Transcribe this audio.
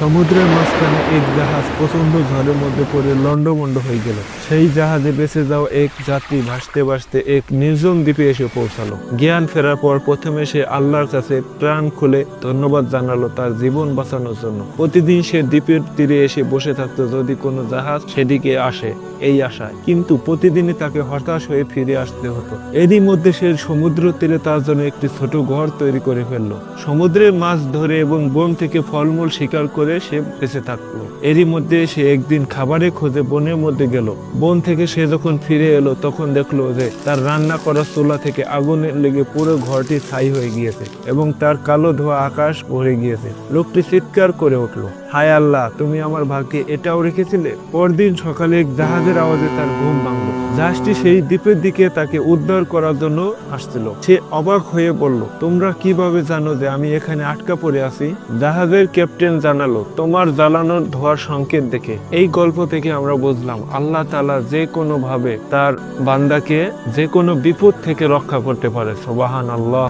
সমুদ্রের মাঝখানে এক জাহাজ প্রচণ্ড ঝড়ের মধ্যে পড়ে লন্ডমন্ড হয়ে গেল। সেই জাহাজে বেঁচে যাও এক যাত্রী ভাসতে ভাসতে এক নির্জন দ্বীপে এসে পৌঁছালো। জ্ঞান ফেরার পর প্রথমে সে আল্লাহর কাছে প্রাণ খুলে ধন্যবাদ জানালো তার জীবন বাঁচানোর জন্য। প্রতিদিন সে দ্বীপের তীরে এসে বসে থাকতো যদি কোনো জাহাজ সেদিকে আসে এই আশায়। কিন্তু প্রতিদিনই তাকে হতাশ হয়ে ফিরে আসতে হতো। এরই মধ্যে সে সমুদ্র তীরে তার জন্য একটি ছোট ঘর তৈরি করে ফেলল। সমুদ্রে মাছ ধরে এবং বন থেকে ফলমূল শিকার করে সে বেঁচে থাকল। এরই মধ্যে সে একদিন খাবারের খোঁজে বনের মধ্যে গেল। বন থেকে সে যখন ফিরে এলো, তখন দেখল যে তার রান্না করা চুলা থেকে আগুনের লেগে পুরো ঘরটি ছাই হয়ে গিয়েছে এবং তার কালো ধোয়া আকাশ ভরে গিয়েছে। লোকটি চিৎকার করে উঠল, হায় আল্লাহ, তুমি আমার ভাগ্যে এটাও রেখেছিলে? পরদিন সকালে জাহাজের আওয়াজে তার ঘুম ভাঙলো। জাহাজটি সেই দ্বীপের দিকে তাকে উদ্ধার করার জন্য আসছিল। সে অবাক হয়ে বলল, তোমরা কীভাবে জানো যে আমি এখানে আটকা পড়ে আছি? জাহাজের ক্যাপ্টেন জানালো তোমার জ্বালানোর ধোয়ার সংকেত দেখে। এই গল্প থেকে আমরা বুঝলাম, আল্লাহ তালা যে কোনো ভাবে তার বান্দাকে যে কোনো বিপদ থেকে রক্ষা করতে পারে। সোবাহান আল্লাহ